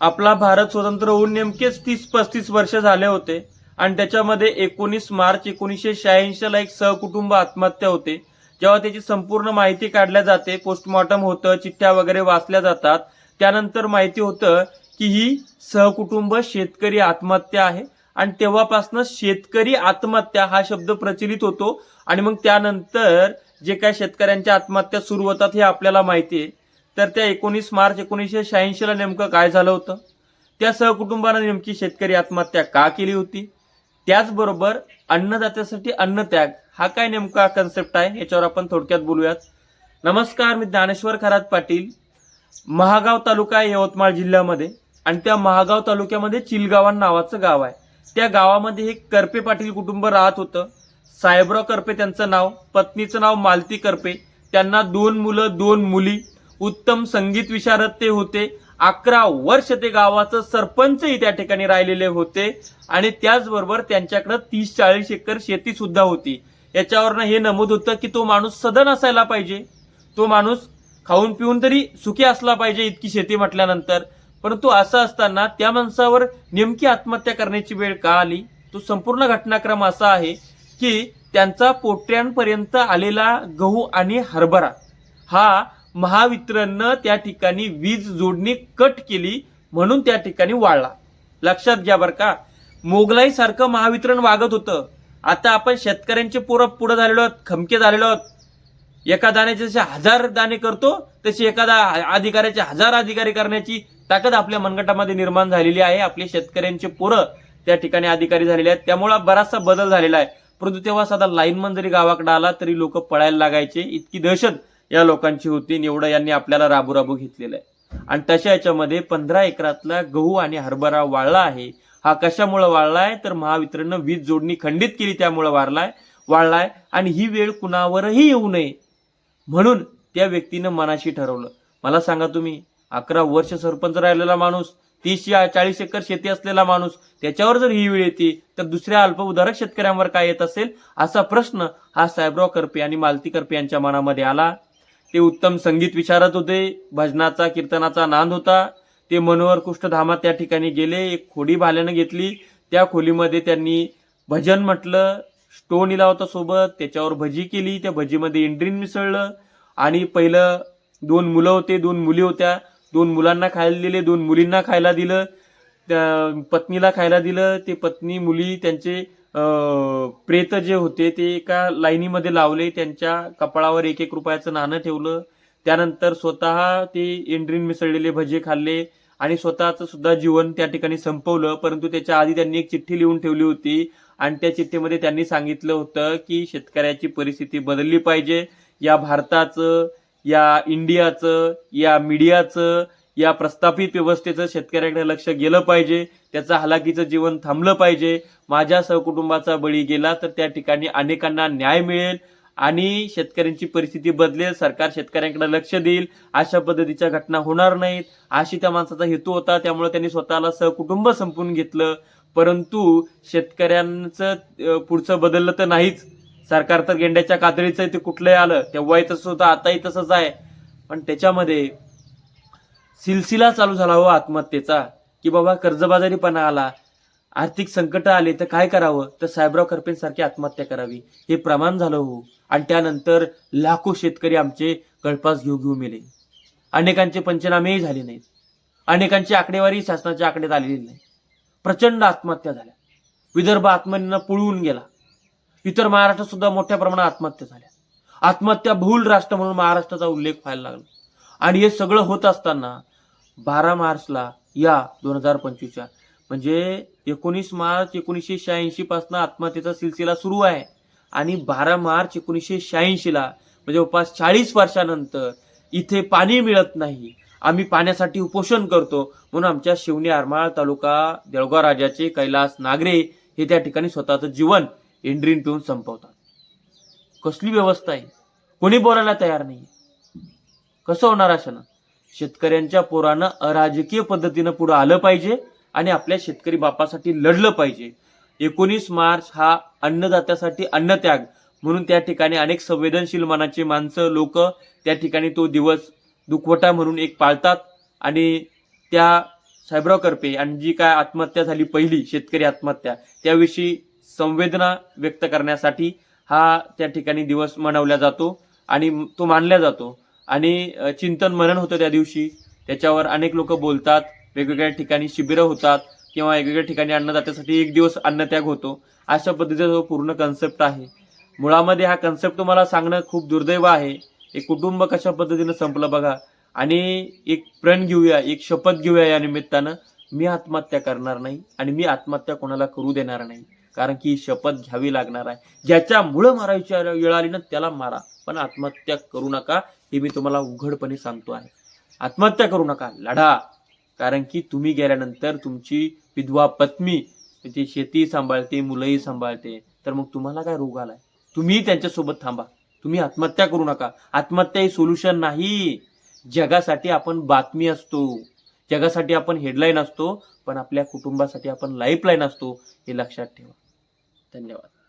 आपला भारत स्वतंत्र होऊन नेमकेच तीस पस्तीस वर्ष झाले होते. आणि त्याच्यामध्ये एकोणीस मार्च एकोणीसशे शहाऐंशीला एक सहकुटुंब आत्महत्या होते. जेव्हा त्याची संपूर्ण माहिती काढल्या जाते पोस्टमॉर्टम होतं चिठ्ठ्या वगैरे वाचल्या जातात. त्यानंतर माहिती होतं की ही सहकुटुंब शेतकरी आत्महत्या आहे. आणि तेव्हापासून शेतकरी आत्महत्या हा शब्द प्रचलित होतो. आणि मग त्यानंतर जे काय शेतकऱ्यांच्या आत्महत्या सुरू होतात हे आपल्याला माहिती आहे. तर त्या एकोणीस मार्च एकोणीसशे शहाऐंशीला नेमकं काय झालं होतं? त्या सहकुटुंबानं नेमकी शेतकरी आत्महत्या का केली होती? त्याचबरोबर अन्नदात्यासाठी अन्नत्याग हा काय नेमका कन्सेप्ट आहे? याच्यावर आपण थोडक्यात बोलूयात. नमस्कार मी ज्ञानेश्वर खरात पाटील महागाव तालुका आहे यवतमाळ जिल्ह्यामध्ये आणि त्या महागाव तालुक्यामध्ये चिलगावान नावाचं गाव आहे. त्या गावामध्ये हे करपे पाटील कुटुंब राहत होतं. साहेबराव करपे त्यांचं नाव पत्नीचं नाव मालती करपे. त्यांना दोन मुलं दोन मुली उत्तम संगीत विशारद ते होते. अकरा वर्ष ते गावाचं सरपंचही त्या ठिकाणी राहिलेले होते. आणि त्याचबरोबर त्यांच्याकडे तीस चाळीस एकर शेती सुद्धा होती. याच्यावरनं हे नमूद होतं की तो माणूस सदन असायला पाहिजे. तो माणूस खाऊन पिऊन तरी सुखी असला पाहिजे इतकी शेती म्हटल्यानंतर. परंतु असं असताना त्या माणसावर नेमकी आत्महत्या करण्याची वेळ का आली? तो संपूर्ण घटनाक्रम असा आहे की त्यांचा पोट्यांपर्यंत आलेला गहू आणि हरभरा हा महावितरणनं त्या ठिकाणी वीज जोडणी कट केली म्हणून त्या ठिकाणी वाळला लक्षात घ्या बरं का. मोगलाई सारखं महावितरण वागत होतं. आता आपण शेतकऱ्यांचे पोरं पुढे झालेलो आहोत खमके झालेलो आहोत. एका दाण्याचे जसे हजार दाणे करतो तशी एखादा अधिकाऱ्याचे हजार अधिकारी करण्याची ताकद आपल्या मनगटामध्ये निर्माण झालेली आहे. आपले शेतकऱ्यांचे पोरं त्या ठिकाणी अधिकारी झालेले आहेत. त्यामुळे बराचसा बदल झालेला आहे. परंतु तेव्हा साधा लाईनमन जरी गावाकडे आला तरी लोक पळायला लागायचे. इतकी दहशत या लोकांची होती. निवडं यांनी आपल्याला राबू राबू घेतलेलं आहे. आणि तशा याच्यामध्ये पंधरा एकरातला गहू आणि हरभरा वाळला आहे. हा कशामुळे वाळलाय तर महावितरणनं वीज जोडणी खंडित केली त्यामुळे वाढलाय वाळलाय आणि ही वेळ कुणावरही येऊ नये म्हणून त्या व्यक्तीनं मनाशी ठरवलं. मला सांगा तुम्ही अकरा वर्ष सरपंच राहिलेला माणूस तीस या चाळीस एकर शेती असलेला माणूस त्याच्यावर जर ही वेळ येते तर दुसऱ्या अल्पउधारक शेतकऱ्यांवर काय येत असेल? असा प्रश्न हा साहेबराव करपे आणि मालती करपे यांच्या मनामध्ये आला. ते उत्तम संगीत विचारत होते भजनाचा कीर्तनाचा नांद होता. ते मनोहर कुष्ठधामात त्या ठिकाणी गेले एक खोडी भाल्यानं घेतली. त्या खोलीमध्ये त्यांनी भजन म्हटलं स्टोन इला होता सोबत त्याच्यावर भजी केली त्या भजीमध्ये इंड्रीन मिसळलं. आणि पहिलं दोन मुलं होते दोन मुली होत्या. दोन मुलांना खायला दिले दोन मुलींना खायला दिलं. त्या पत्नीला खायला दिलं. ते पत्नी मुली त्यांचे प्रेत जे होते ते एका लाईनीमध्ये लावले त्यांच्या कपाळावर एक एक रुपयाचं नाणं ठेवलं. त्यानंतर स्वतः ते एंड्रीन मिसळलेले भजे खाल्ले आणि स्वतःचं सुद्धा जीवन त्या ठिकाणी संपवलं. परंतु त्याच्या आधी त्यांनी एक चिठ्ठी लिहून ठेवली होती आणि त्या चिठ्ठीमध्ये त्यांनी सांगितलं होतं की शेतकऱ्याची परिस्थिती बदलली पाहिजे. या भारताचं या इंडियाचं या मीडियाचं या प्रस्थापित व्यवस्थेचं शेतकऱ्याकडे लक्ष गेलं पाहिजे त्याचं हलाखीचं जीवन थांबलं पाहिजे. माझ्या सहकुटुंबाचा बळी गेला तर त्या ठिकाणी अनेकांना न्याय मिळेल आणि शेतकऱ्यांची परिस्थिती बदलेल सरकार शेतकऱ्यांकडे लक्ष देईल. अशा पद्धतीच्या घटना होणार नाहीत. अशी त्या माणसाचा हेतू होता त्यामुळे त्यांनी स्वतःला सहकुटुंब संपून घेतलं. परंतु शेतकऱ्यांचं पुढचं बदललं तर नाहीच. सरकार तर गेंड्याच्या कातडीचं ते कुठलंही आलं. तेव्हाही तसंच होतं आताही तसंच आहे. पण त्याच्यामध्ये सिलसिला चालू झाला हो आत्महत्येचा की बाबा कर्जबाजारीपणा आला आर्थिक संकट आले तर काय करावं? तर साहेबराव करपेंसारखी आत्महत्या करावी. हे प्रमाण झालं हो. आणि त्यानंतर लाखो शेतकरी आमचे गळपास घेऊ घेऊ मेले. अनेकांचे पंचनामेही झाले नाहीत. अनेकांची आकडेवारी शासनाच्या आकड्यात आलेली नाही. प्रचंड आत्महत्या झाल्या. विदर्भ आत्महत्येनं पुळवून गेला. इतर महाराष्ट्रात सुद्धा मोठ्या प्रमाणात आत्महत्या झाल्या. आत्महत्या बहुल राष्ट्र म्हणून महाराष्ट्राचा उल्लेख व्हायला लागला. आणि हे सगळं होत असताना बारा मार्चला या दोन हजार पंचवीसच्या. म्हणजे एकोणीस मार्च एकोणीसशे शहाऐंशी पासून आत्महत्येचा सिलसिला सुरू आहे. आणि बारा मार्च एकोणीसशे शहाऐंशीला म्हणजे जवळपास चाळीस वर्षानंतर इथे पाणी मिळत नाही. आम्ही पाण्यासाठी उपोषण करतो. म्हणून आमच्या शिवणी आरमाळ तालुका देळगाव राजाचे कैलास नागरे हे त्या ठिकाणी स्वतःचं जीवन एंड्रीन पिऊन संपवतात. कसली व्यवस्था आहे? कोणी बोलायला तयार नाही कसं होणार असं ना शेतकऱ्यांच्या पोरानं अराजकीय पद्धतीनं पुढं आलं पाहिजे आणि आपल्या शेतकरी बापासाठी लढलं पाहिजे. एकोणीस मार्च हा अन्नदात्यासाठी अन्नत्याग म्हणून त्या ठिकाणी अनेक संवेदनशील मनाचे माणसं लोक त्या ठिकाणी तो दिवस दुखवटा म्हणून एक पाळतात आणि त्या साहेबराव करपे आणि जी काय आत्महत्या झाली पहिली शेतकरी आत्महत्या त्याविषयी संवेदना व्यक्त करण्यासाठी हा त्या ठिकाणी दिवस मनवला जातो आणि तो मानला जातो. आणि चिंतन मनन होतं त्या दिवशी. त्याच्यावर अनेक लोक बोलतात वेगवेगळ्या ठिकाणी शिबिरं होतात किंवा वेगवेगळ्या ठिकाणी अन्नदात्यासाठी एक दिवस अन्नत्याग होतो. अशा पद्धतीचा जो पूर्ण कन्सेप्ट आहे. मुळामध्ये हा कन्सेप्ट तुम्हाला सांगणं खूप दुर्दैव आहे. एक कुटुंब कशा पद्धतीनं संपलं बघा. आणि एक प्रण घेऊया एक शपथ घेऊया या निमित्तानं. मी आत्महत्या करणार नाही आणि मी आत्महत्या कोणाला करू देणार नाही. कारण की ही शपथ घ्यावी लागणार आहे. ज्याच्यामुळं मारायची वेळ आली ना त्याला मारा. पण आत्महत्या करू नका हे मी तुम्हाला उघडपणे सांगतो आहे. आत्महत्या करू नका लढा. कारण की तुम्ही गेल्यानंतर तुमची विधवा पत्नी ती शेती सांभाळते मुलंही सांभाळते तर मग तुम्हाला काय रोग आलाय? तुम्ही त्यांच्यासोबत थांबा. तुम्ही आत्महत्या करू नका. आत्महत्या ही सोल्युशन नाही. जगासाठी आपण बातमी असतो. जगासाठी आपण हेडलाईन असतो पण आपल्या कुटुंबासाठी आपण लाईफलाईन असतो हे लक्षात ठेवा. धन्यवाद.